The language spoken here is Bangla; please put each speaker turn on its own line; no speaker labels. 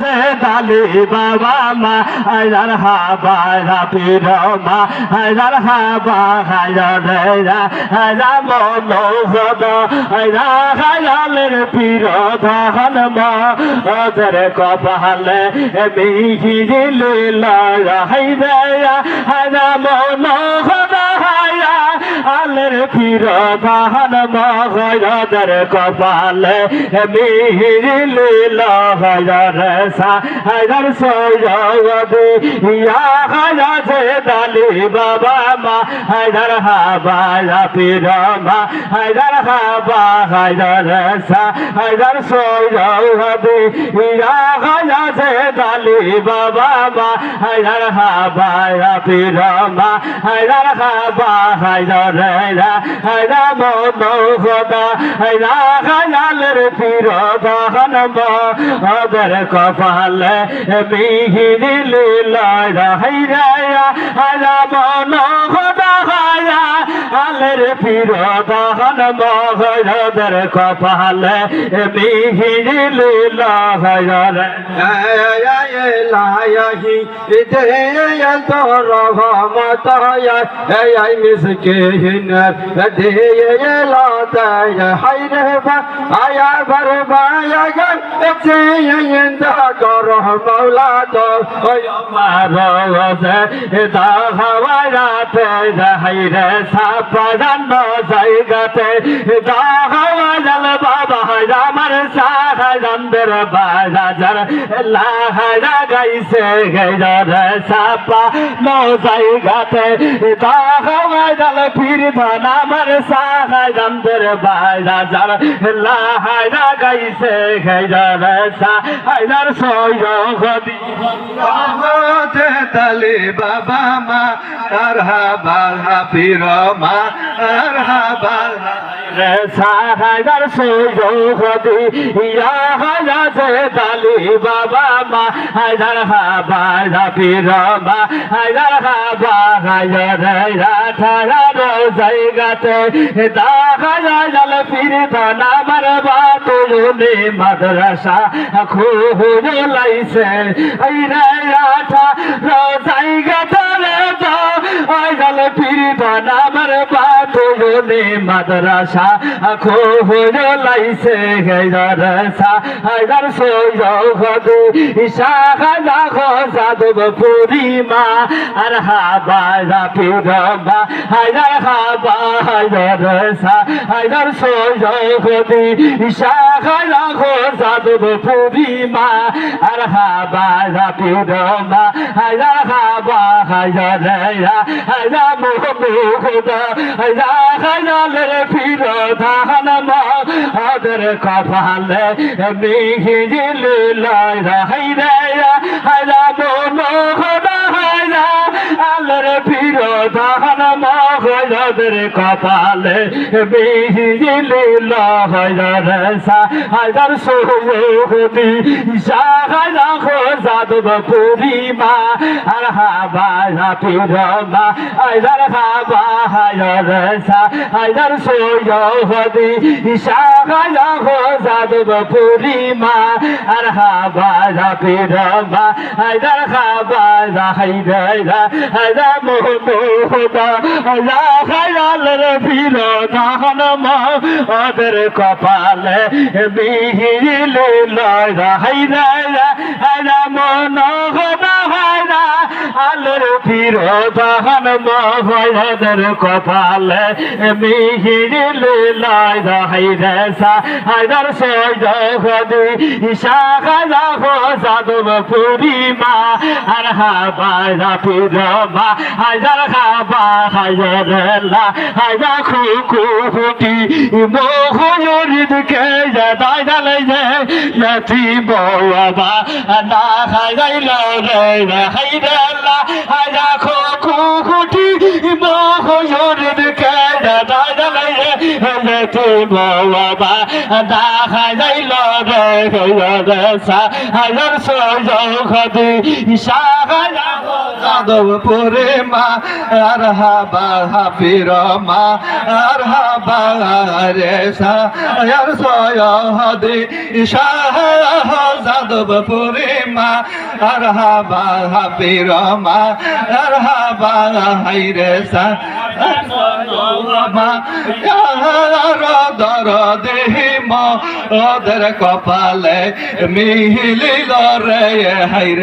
যে দালি বাবা মা হাজার হাবা রাপির মা হাজার হাবা হাজার হাজার মন সদ হাজারের পীর ধন মা ওদের কপালে হাইরা হাজার মন সদ হায়া পীর ধন মহাজর কপালে মিহিল হাজার সা হাজার সৈয়দ ইয়া হাজার দালি বাবা মা হাজার হাবা পীর মা হাজার হাবা হাজার সা হাজার সৈয়দ ইয়া হাজার দালি বাবা মা হাজার হাবা পীর মা হাজার হাবা হাজার হাজার হাজার পীর দহন মদর কপালে মিহির লয় হাইরা হাজা মনোহদা হায়া আলের পীর দহন মদর কপালে মিহির লয়
লাহি তো রহমত এই মিসকে হিনার আয়া বার বায়া গান কর মৌলা তো ওই
মারোজে দাহাওয়ারাতে হাইরে সাপাদান জায়গাতে দাহাওয়াজাল বাবা আমার সাহাজানদের বাজার লাহারা গাইছে গেজর সাপা নো জায়গাতে দাহাওয়াজাল পীর ধন আমার সাহাজানদের বাজার লাহারা গাইছে গেজর সাহাজার সৈয়দি
তালে বাবা মা আর হাবা হাফির মা আর হাবা
সাহাজার সৈয়দি ইয়া হাজাতে দালি বাবা মা হাজার হাবা জাপির মা হাজার হাবা হাজার রাঠার জায়গাতে, দা হাজার ফির নামার বাতুলে মাদ্রাসা খুব লাইছে এই রে আঠা জায়গাতে তো আইজাল ফির নামার বাতুলে মাদ্রাসা খুব লাইছে গেদারসা হাজার সৈয়দ ঈশা খাজা খোসাদব পুরিমা আর হাবা রাপিরমা হাজার হাবা হাজার সা হাজার সৈয়দ ঈশা খাজা খোসাদব পুরিমা আর হাবা রাপিরমা হাজার হাবা হাজার হাজার মুহম্মদ হাজার হাজার ফির ধান মাদের কপালে মিহিল লয় হাইরে হাজা মনো হাইরা আলর ফির ধান মগজদের কপালে মিহিল লয় সা হাজার সৌদি পুরিমা আর হাবা হাজার হাবা হাজার হাজার গায়া হো যাদব পুরিমা আর হাবা রাপির মা হাজার হাবা হাইরা হাজা মোহমোহদা হাজা খায়ালের মা ওদের কপালে বিহিল হাইরা হাজা মনোহদা হাইরা আলোর ফির ধান মহদের কপালে মিহিল লয় হাইরা সা হাজার সৈয়দি ঈশা খাজা হো সাদব পুরিমা আর হাবা রাপির মা হাজার হাবা হাজার লা হাজা খুকু ফুটি মোহরিদ কে দাই দালাই যে নাতি বাবা না হাজাইল রে হাইরা লা হাজা খুকু ফুটি যে নাতি বাবা দেখা যাইল রে রে সাহার সৌখদি সাহারা
যাদবপুরে মা, আর হাবা হাফির মা, আর হাবা রে সায়ার সয়হদি শাহ যাদবপুরে মা, আর হাবা হাফির মা, আর হাবা হাইরে সা মা দর দেহি মদের কপালে মিহিলিল রে হাইরে